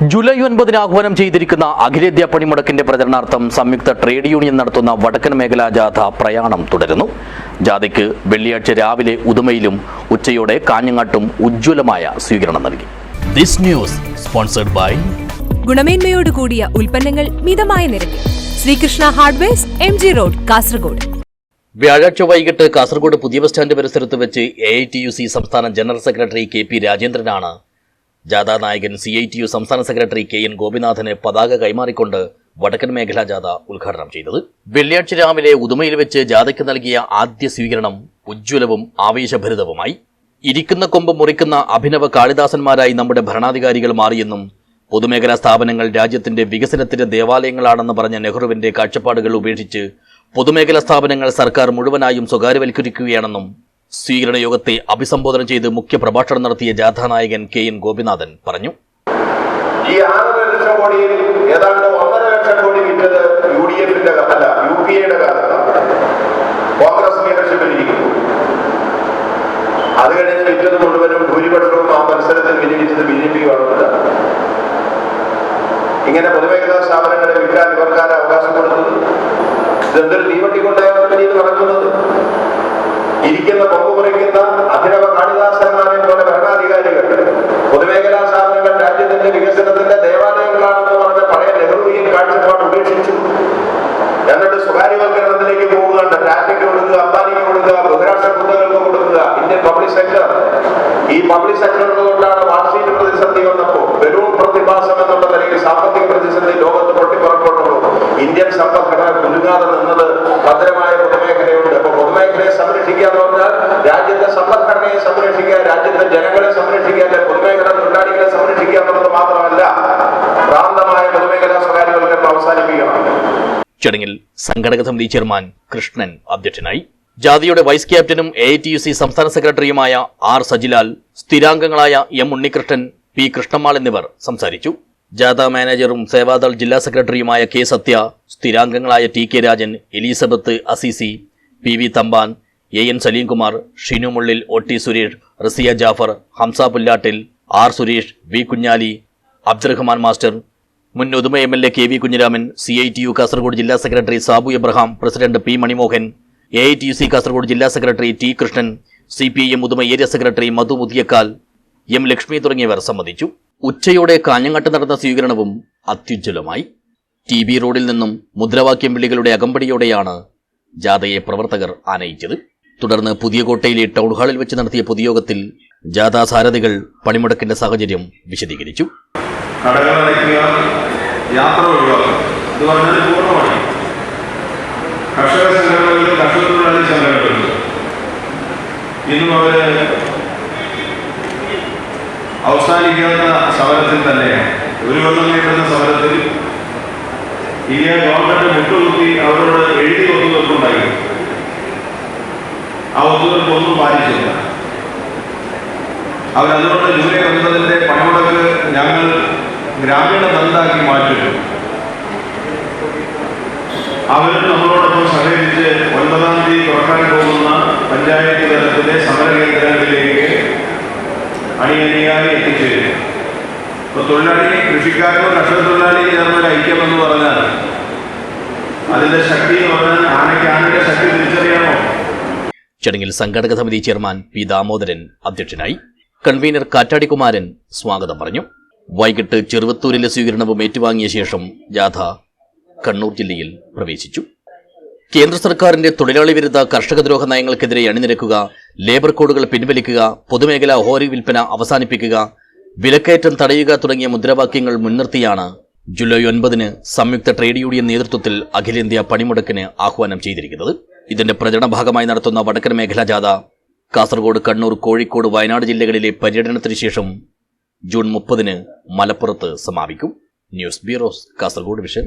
July ഒൻപതിന് ആഹ്വാനം ചെയ്തിരിക്കുന്ന അഖിലേന്ത്യാ പണിമുടക്കിന്റെ പ്രചരണാർത്ഥം സംയുക്ത ട്രേഡ് യൂണിയൻ നടത്തുന്ന വടക്കൻ മേഖലാ ജാഥ പ്രയാണം തുടരുന്നു. ജാഥയ്ക്ക് വെള്ളിയാഴ്ച രാവിലെ ഉദുമയിലും ഉച്ചയോടെ കാഞ്ഞങ്ങാട്ടും ഉജ്ജ്വലമായ സ്വീകരണം നൽകി. ദിസ് ന്യൂസ് സ്പോൺസർഡ് ബൈ ഗുണമേന്മയോട് കൂടിയ ഉൽപ്പന്നങ്ങൾ മിതമായ നിരക്കിൽ. Sreekrishna hardwares M G road Kasaragod. വ്യാഴാഴ്ച വൈകിട്ട് കാസർഗോഡ് പുതിയ ബസ് സ്റ്റാൻഡ് പരിസരത്ത് വെച്ച് A I T U C സംസ്ഥാന ജനറൽ സെക്രട്ടറി കെ പി രാജേന്ദ്രനാണ് ജാഥാ നായകൻ സി ഐ ടി യു സംസ്ഥാന സെക്രട്ടറി കെ എൻ ഗോപിനാഥന് പതാക കൈമാറിക്കൊണ്ട് വടക്കൻ മേഖലാ ജാഥ ഉദ്ഘാടനം ചെയ്തത്. വെള്ളിയാഴ്ച രാവിലെ ഉദുമയിൽ വെച്ച് ജാഥയ്ക്ക് നൽകിയ ആദ്യ സ്വീകരണം ഉജ്ജ്വലവും ആവേശഭരിതവുമായി. ഇരിക്കുന്ന കൊമ്പ് മുറിക്കുന്ന അഭിനവ കാളിദാസന്മാരായി നമ്മുടെ ഭരണാധികാരികൾ മാറിയെന്നും പൊതുമേഖലാ സ്ഥാപനങ്ങൾ രാജ്യത്തിന്റെ വികസനത്തിന്റെ ദേവാലയങ്ങളാണെന്ന് പറഞ്ഞ നെഹ്റുവിന്റെ കാഴ്ചപ്പാടുകൾ ഉപേക്ഷിച്ച് പൊതുമേഖലാ സ്ഥാപനങ്ങൾ സർക്കാർ മുഴുവനായും സ്വകാര്യവൽക്കരിക്കുകയാണെന്നും സ്വീകരണ യോഗത്തെ അഭിസംബോധന ചെയ്ത് മുഖ്യ പ്രഭാഷണം നടത്തിയ ജാഥാനായകൻ കെ എൻ ഗോപിനാഥൻ പറഞ്ഞു. ഈ ആറര ലക്ഷം കോടിയിൽ ഏതാണ്ട് ഒന്നര ലക്ഷം കോടി വിറ്റത് യു ഡി എഫിന്റെ അല്ല യു പി എയുടെ കാലത്താണ് കോൺഗ്രസ് അത് കഴിഞ്ഞ് വിറ്റത് മുഴുവനും ഭൂരിപക്ഷവും ആ മത്സരത്തിൽ വിജയിച്ചത് ബി ജെ പി ഇങ്ങനെ പൊതുമേഖലാ സ്ഥാപനങ്ങളെ വിൽക്കാൻ ഇവർക്കാരെ അവകാശം കൊടുത്തത് ഇതെന്തൊരു തീവട്ടിക്കൊണ്ടാണ് നടക്കുന്നത്? ഇരിക്കുന്ന കൊമ്പ് മുറിക്കുന്ന അഭിനവ കാളിദാസന്മാരെ പോലെ ഭരണാധികാരികൾ പൊതുമേഖലാ സ്ഥാപനങ്ങൾ രാജ്യത്തിന്റെ വികസനത്തിന്റെ ദേവാലയങ്ങളാണെന്ന് പറഞ്ഞ പഴയ നെഹ്റുവിയൻ കാഴ്ചപ്പാട് ഉപേക്ഷിച്ചു. എന്നിട്ട് സ്വകാര്യവൽക്കരണത്തിലേക്ക് പോകുന്നുണ്ട് ടാറ്റയ്ക്ക് കൊടുക്കുക അംബാനിക്ക് കൊടുക്കുക ബഹുരാഷ്ട്ര കുത്തകൾക്ക് കൊടുക്കുക. ഇന്ത്യൻ പബ്ലിക് സെക്ടർ ഈ പബ്ലിക് സെക്ടറിൽ കൊണ്ടാണ് വാർഷിക പ്രതിസന്ധി വന്നപ്പോൾ ബലൂൺ പ്രതിഭാസം എന്നുള്ള നിലയിൽ സാമ്പത്തിക പ്രതിസന്ധി ലോകത്ത് പൊട്ടിപ്പുറപ്പെട്ടു. ഇന്ത്യൻ സമ്പദ്ഘടന കുലുങ്ങാതെ നിന്നത് ഭദ്രമായ പൊതുമേഖലയെ സംരക്ഷിക്കുക എന്ന് പറഞ്ഞാൽ രാജ്യത്തെ സമ്പദ്ഘടനയെ സംരക്ഷിക്കുക രാജ്യത്തെ ജനങ്ങളെ സംരക്ഷിക്കുക അല്ലെ പൊതുമേഖല തൊഴിലാളികളെ സംരക്ഷിക്കുക എന്നുള്ളത് മാത്രമല്ല ഭ്രാന്തമായ പൊതുമേഖലാ സ്വകാര്യവൽക്കരണം അവസാനിപ്പിക്കണം. ചടങ്ങിൽ സംഘടക സമിതി ചെയർമാൻ കൃഷ്ണൻ അധ്യക്ഷനായി. ജാതിയുടെ വൈസ് ക്യാപ്റ്റനും എ ടി യു സി സംസ്ഥാന സെക്രട്ടറിയുമായ ആർ സജിലാൽ സ്ഥിരാംഗങ്ങളായ എം ഉണ്ണികൃഷ്ണൻ പി കൃഷ്ണമാൾ എന്നിവർ സംസാരിച്ചു. ജാഥ മാനേജറും സേവാദൾ ജില്ലാ സെക്രട്ടറിയുമായ K Sathya സ്ഥിരാംഗങ്ങളായ T K Rajan Elizabeth Asisi P V Thampan A N Salimkumar Shinu Mullil O T Suresh Rasiya Jafar Hamsa Pullattil R Suresh V Kunhali Abdurahman master മുൻ Uduma M L A K V Kunhiraman C I T U Kasaragod ജില്ലാ secretary Sabu Abraham president P Manimohan A I T U C Kasaragod ജില്ലാ secretary T Krishnan C P I M Uduma area secretary Madhu Muthiyakkal M Lakshmi തുടങ്ങിയവർ സംബന്ധിച്ചു. ഉച്ചയോടെ കാഞ്ഞങ്ങാട്ട് നടന്ന സ്വീകരണവും അത്യുജ്വലമായി. T B റോഡിൽ നിന്നും മുദ്രാവാക്യം വിളികളുടെ അകമ്പടിയോടെയാണ് ജാഥയെ പ്രവർത്തകർ ആനയിച്ചത്. തുടർന്ന് പുതിയ കോട്ടയിലെ ടൗൺ ഹാളിൽ വെച്ച് നടത്തിയ പൊതുയോഗത്തിൽ ജാഥാ സാരഥികൾ പണിമുടക്കിന്റെ സാഹചര്യം വിശദീകരിച്ചു. യാത്ര കർഷക സമരത്തിൽ തന്നെയാണ്. ഒരു കൊല്ലം സമരത്തിൽ ഇന്ത്യ ഗവൺമെന്റ് മുട്ടുകുത്തി അവരോട് എഴുതി ഒത്തുതീർപ്പുണ്ടായി ആ ഒത്തുതീർപ്പൊന്നും പാലിച്ചില്ല. അവരതുകൊണ്ട് ജൂലൈ ഒൻപതിന്റെ പണിമുടക്ക് ഞങ്ങൾ ഗ്രാമീണ ബന്ധാക്കി മാറ്റിട്ടു അവരും നമ്മളോടൊപ്പം സഹകരിച്ച് ഒൻപതാം തീയതി തുറക്കാൻ പോകുന്ന പഞ്ചായത്ത് തലത്തിലെ സമര കേന്ദ്രങ്ങളിലേക്ക് അണിയണിയായി എത്തിച്ചേരും ഇപ്പൊ തൊഴിലാളി കൃഷിക്കാരനോ കർഷക തൊഴിലാളി ചേർന്നൊരു ഐക്യം എന്ന് പറഞ്ഞാൽ അതിന്റെ ശക്തി എന്ന് പറഞ്ഞാൽ ചടങ്ങിൽ സംഘാടക സമിതി ചെയർമാൻ പി ദാമോദരൻ അധ്യക്ഷനായി കൺവീനർ കാറ്റാടികുമാരൻ സ്വാഗതം പറഞ്ഞു. വൈകിട്ട് ചെറുവത്തൂരിലെ സ്വീകരണവും ഏറ്റുവാങ്ങിയ ശേഷം ജാഥ കണ്ണൂർ ജില്ലയിൽ പ്രവേശിച്ചു. കേന്ദ്ര സർക്കാരിന്റെ തൊഴിലാളി വിരുദ്ധ കർഷകദ്രോഹ നയങ്ങൾക്കെതിരെ അണിനിരക്കുക ലേബർ കോഡുകൾ പിൻവലിക്കുക പൊതുമേഖലാ ഓഹരി വിൽപ്പന അവസാനിപ്പിക്കുക വിലക്കയറ്റം തടയുക തുടങ്ങിയ മുദ്രാവാക്യങ്ങൾ മുൻനിർത്തിയാണ് ജൂലൈ ഒൻപതിന് സംയുക്ത ട്രേഡ് യൂണിയൻ നേതൃത്വത്തിൽ അഖിലേന്ത്യാ പണിമുടക്കിന് ആഹ്വാനം ചെയ്തിരിക്കുന്നത്. ഇതിന്റെ പ്രചരണ ഭാഗമായി നടത്തുന്ന വടക്കൻ മേഖലാ ജാഥ കാസർഗോഡ് കണ്ണൂർ കോഴിക്കോട് വയനാട് ജില്ലകളിലെ പര്യടനത്തിന് ശേഷം ജൂൺ മുപ്പതിന് മലപ്പുറത്ത് സമാപിക്കും. News bureaus Kasaragod vision.